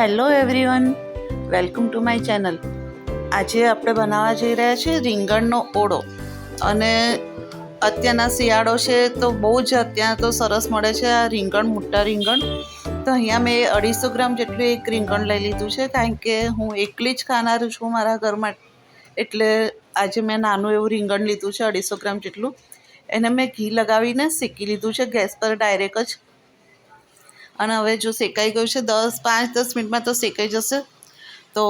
Hello everyone, welcome to my channel. આજે આપણે બનાવવા જઈ રહ્યા છીએ રીંગણનો ઓળો. અને અત્યારના શિયાળો છે તો બહુ જ અત્યારે તો સરસ મળે છે આ રીંગણ, મોટા રીંગણ. તો અહીંયા મેં અઢીસો ગ્રામ જેટલું એક રીંગણ લઈ લીધું છે, કારણ કે હું એકલી જ ખાનાર છું મારા ઘરમાં એટલે આજે મેં નાનું એવું રીંગણ લીધું છે અઢીસો ગ્રામ જેટલું. એને મેં ઘી લગાવીને શેકી લીધું છે, ગેસ પર ડાયરેક્ટ જ. અને હવે જો શેકાઈ ગયું છે, દસ, પાંચ, દસ મિનિટમાં તો શેકાઈ જશે. તો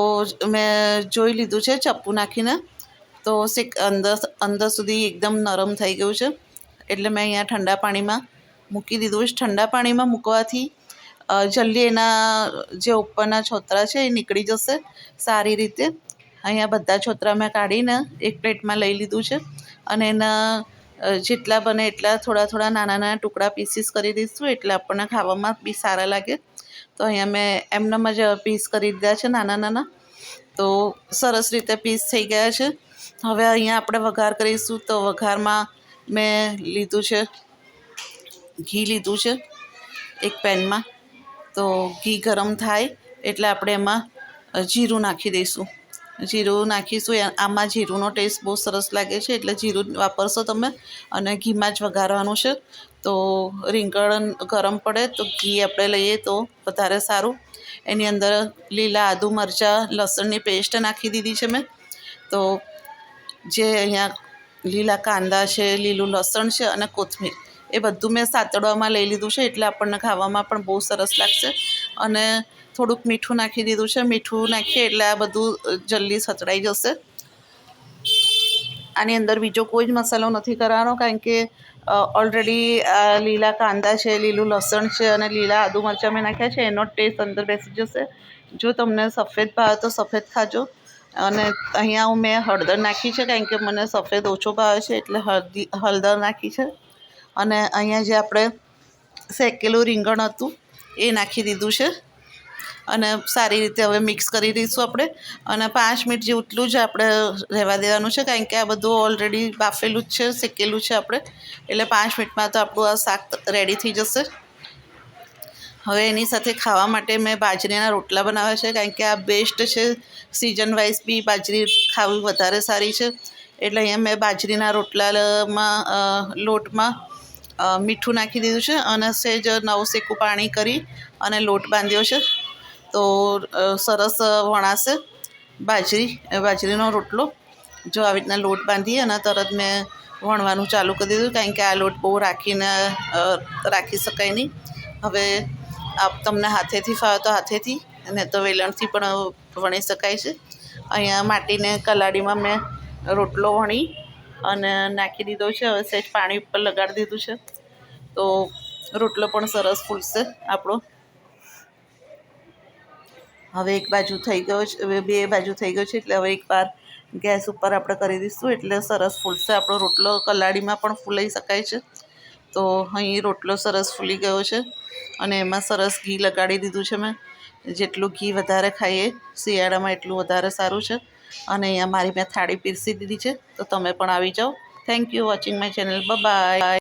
મેં જોઈ લીધું છે, ચપ્પુ નાખીને. તો શેક, અંદર અંદર સુધી એકદમ નરમ થઈ ગયું છે. એટલે મેં અહીંયા ઠંડા પાણીમાં મૂકી દીધું. છે ઠંડા પાણીમાં મૂકવાથી જલ્દી એના જે ઉપરના છોતરા છે એ નીકળી જશે સારી રીતે. અહીંયા બધા છોતરા મેં કાઢીને એક પ્લેટમાં લઈ લીધું છે. અને એના જેટલા બને એટલા થોડા થોડા નાના નાના ટુકડા પીસીસ કરી દઈશું. એટલે આપણને ખાવામાં બી સારા લાગે. તો અહીંયા મેં એમનામ જ પીસ કરી દીધા છે, નાના નાના. તો સરસ રીતે પીસ થઈ ગયા છે. હવે અહીંયા આપણે વઘાર કરીશું. તો વઘારમાં મેં લીધું છે, ઘી લીધું છે, એક પેનમાં. તો ઘી ગરમ થાય. એટલે આપણે એમાં જીરું નાખી દઈશું. જીરું નાખીશું. આમાં જીરુંનો ટેસ્ટ બહુ સરસ લાગે છે, એટલે જીરું વાપરશો તમે અને ઘીમાં જ વઘારવાનું છે. તો રીંગણ ગરમ પડે તો ઘી આપણે લઈએ તો વધારે સારું. એની અંદર લીલા આદુ મરચાં, લસણની પેસ્ટ નાખી દીધી છે મેં. તો જે અહીંયા લીલા કાંદા છે, લીલું લસણ છે અને કોથમીર. એ બધું મેં સાતડવામાં લઈ લીધું છે એટલે આપણને ખાવામાં પણ બહુ સરસ લાગશે. અને થોડુંક મીઠું નાખી દીધું છે. મીઠું નાખીએ એટલે આ બધું જલ્દી સચડાઈ જશે. આની અંદર બીજો કોઈ જ મસાલો નથી કરવાનો કારણ કે ઓલરેડી લીલા કાંદા છે, લીલું લસણ છે અને લીલા આદુ મરચાં મેં નાખ્યા છે. એનો ટેસ્ટ અંદર બેસી જશે. જો તમને સફેદ ભાવે તો સફેદ ખાજો. અને અહીંયા હું મેં હળદર નાખી છે કારણ કે મને સફેદ ઓછો ભાવે છે એટલે હળદી, હળદર નાખી છે. અને અહીંયા જે આપણે શેકેલું રીંગણ હતું, એ નાખી દીધું છે. અને સારી રીતે હવે મિક્સ કરી દઈશું આપણે. અને પાંચ મિનિટ જેટલું જ આપણે રહેવા દેવાનું છે, કારણ કે આ બધું ઓલરેડી બાફેલું જ છે, શેકેલું છે આપણે. એટલે પાંચ મિનિટમાં તો આપણું આ શાક રેડી થઈ જશે. હવે એની સાથે ખાવા માટે મેં બાજરીના રોટલા બનાવ્યા છે, કારણ કે આ બેસ્ટ છે. સિઝન વાઇઝ બી બાજરી ખાવી વધારે સારી છે. એટલે અહીંયા મેં બાજરીના રોટલામાં લોટમાં મીઠું નાખી દીધું છે અને સહેજ નવશેકું પાણી કરી અને લોટ બાંધ્યો છે. તો સરસ વણાશે બાજરી બાજરીનો રોટલો. જો આવી રીતના લોટ બાંધી અને તરત મેં વણવાનું ચાલુ કરી દીધું કારણ કે આ લોટ બહુ રાખીને રાખી શકાય નહીં. હવે આપ તમને હાથેથી ફાવે તો હાથેથી અને તો વેલણથી પણ વણી શકાય છે. અહીંયા માટીને કલાડીમાં મેં રોટલો વણી અને નાખી દીધો છે. હવે સહેજ પાણી ઉપર લગાડી દીધું છે. તો રોટલો પણ સરસ ફૂલશે આપણો. હવે એક બાજુ થઈ ગયો છે, હવે બે બાજુ થઈ ગયો છે, એટલે હવે એકવાર ગેસ ઉપર આપણે કરી દઈશું, એટલે સરસ ફૂલશે. આપણો રોટલો કલાડીમાં પણ ફૂલાઈ શકાય છે. તો અહીં રોટલો સરસ ફૂલી ગયો છે અને એમાં સરસ ઘી લગાડી દીધું છે મેં. જેટલું ઘી વધારે ખાઈએ, શિયાળામાં એટલું વધારે સારું છે. અને અહીંયા મારી મેં થાળી પીરસી દીધી છે, તો તમે પણ આવી જાઓ. Thank you watching my channel bye